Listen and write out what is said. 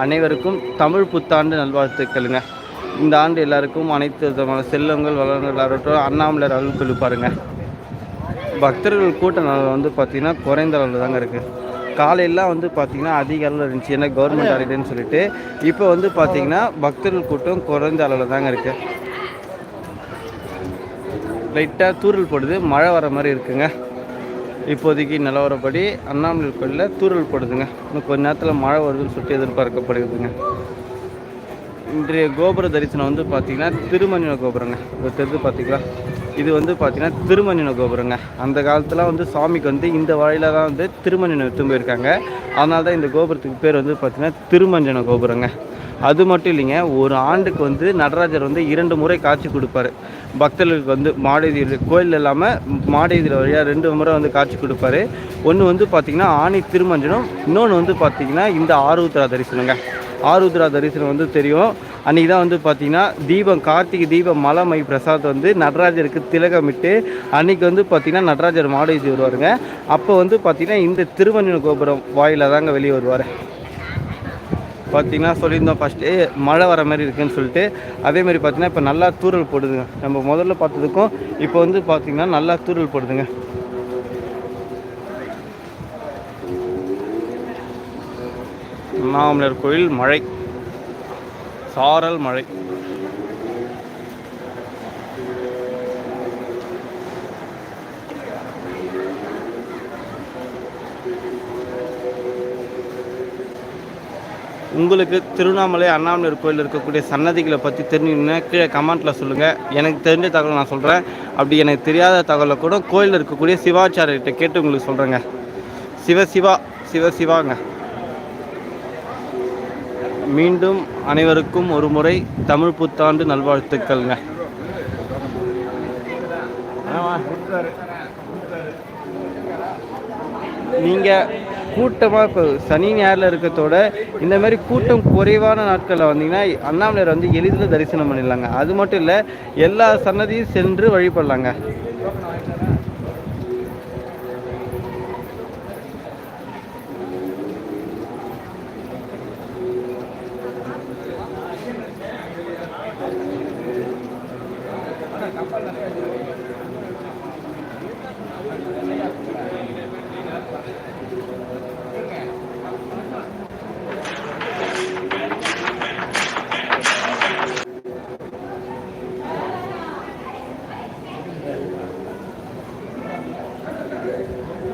அனைவருக்கும் தமிழ் புத்தாண்டு நல்வாழ்த்துக்களுங்க. இந்த ஆண்டு எல்லாருக்கும் அனைத்து விதமான செல்வங்கள் வளங்கள் அண்ணாமலர் அருள் கொடுப்பாருங்க பக்தர்கள் கூட்டம் வந்து பார்த்திங்கன்னா குறைந்த அளவில் தாங்க இருக்குது காலையெல்லாம் வந்து பார்த்திங்கன்னா அதிக அளவில் இருந்துச்சு. ஏன்னா கவர்மெண்ட் ஹாலிடேன்னு சொல்லிட்டு. இப்போ வந்து பார்த்திங்கன்னா பக்தர்கள் கூட்டம் குறைந்த அளவில் தாங்க இருக்குது லைட்டாக தூரல் போடுது. மழை வர மாதிரி இருக்குங்க. இப்போதைக்கு நிலவரப்படி அண்ணாமலை கோயிலில் தூரல் போடுதுங்க. இன்னும் கொஞ்ச நேரத்தில் மழை வருதுன்னு சொல்லிட்டு எதிர்பார்க்கப்படுதுங்க. இன்றைய கோபுர தரிசனம் வந்து பார்த்திங்கன்னா திருமணின கோபுரங்க. இப்போ தெரிஞ்சு பார்த்திங்களா இது வந்து பார்த்திங்கன்னா திருமணின கோபுரங்க. அந்த காலத்தில் வந்து சாமிக்கு வந்து இந்த வழியில் தான் வந்து திருமணினம் எடுத்து போயிருக்காங்க. அதனால தான் இந்த கோபுரத்துக்கு பேர் வந்து பார்த்திங்கன்னா திருமஞ்சன கோபுரங்க. அது மட்டும் இல்லைங்க ஒரு ஆண்டுக்கு வந்து நடராஜர் வந்து இரண்டு முறை காட்சி கொடுப்பாரு. பக்தர்களுக்கு வந்து மாடேதியில் கோயில் இல்லாமல் மாடேதியில் வழியாக ரெண்டு முறை வந்து காட்சி கொடுப்பாரு. ஒன்று வந்து பார்த்திங்கன்னா ஆணி திருமஞ்சனம் இன்னொன்று வந்து பார்த்திங்கன்னா இந்த ஆருத்ரா தரிசனங்க. ஆருத்ரா தரிசனம் வந்து தெரியும். அன்றைக்கி தான் வந்து பார்த்திங்கன்னா தீபம் கார்த்திகை தீபம் மலமை பிரசாத் வந்து நடராஜருக்கு திலகமிட்டு அன்றைக்கி வந்து பார்த்திங்கன்னா நடராஜர் மாடேதி வருவாருங்க. அப்போ வந்து பார்த்திங்கன்னா இந்த திருமஞ்சன கோபுரம் வாயில தாங்க வெளியே வருவார். பார்த்தீங்கன்னா சொல்லியிருந்தோம் ஃபஸ்ட்டு மழை வர மாதிரி இருக்குதுன்னு சொல்லிட்டு. அதேமாதிரி பார்த்தீங்கன்னா இப்போ நல்லா தூரல் போடுதுங்க. நம்ம முதல்ல பார்த்ததுக்கும் இப்போ வந்து பார்த்திங்கன்னா நல்லா தூரல் போடுதுங்க. அண்ணாமலர் கோயில் மழை. சாரல் மழை. உங்களுக்கு திருவண்ணாமலை அண்ணாமலையார் கோயில் இருக்கக்கூடிய சன்னதிகளை பற்றி தெரிஞ்சுங்கன்னா கீழே கமெண்ட்டில் சொல்லுங்கள் எனக்கு தெரிஞ்ச தகவல் நான் சொல்கிறேன் அப்படி எனக்கு தெரியாத தகவலை கூட கோயிலில் இருக்கக்கூடிய சிவாச்சாரியர்கிட்ட கேட்டு உங்களுக்கு சொல்கிறேங்க சிவ சிவா சிவ சிவாங்க. மீண்டும் அனைவருக்கும் ஒரு முறை தமிழ் புத்தாண்டு நல்வாழ்த்துக்கள்ங்க. நீங்கள் கூட்டமாக இப்போ சனி ஞாயிறில் இருக்கிறதோட இந்த மாதிரி கூட்டம் குறைவான நாட்களில் வந்தீங்கன்னா அண்ணாமலையார் வந்து எளிதில் தரிசனம் பண்ணிடலாங்க அது மட்டும் இல்லை எல்லா சன்னதியும் சென்று வழிபடலாங்க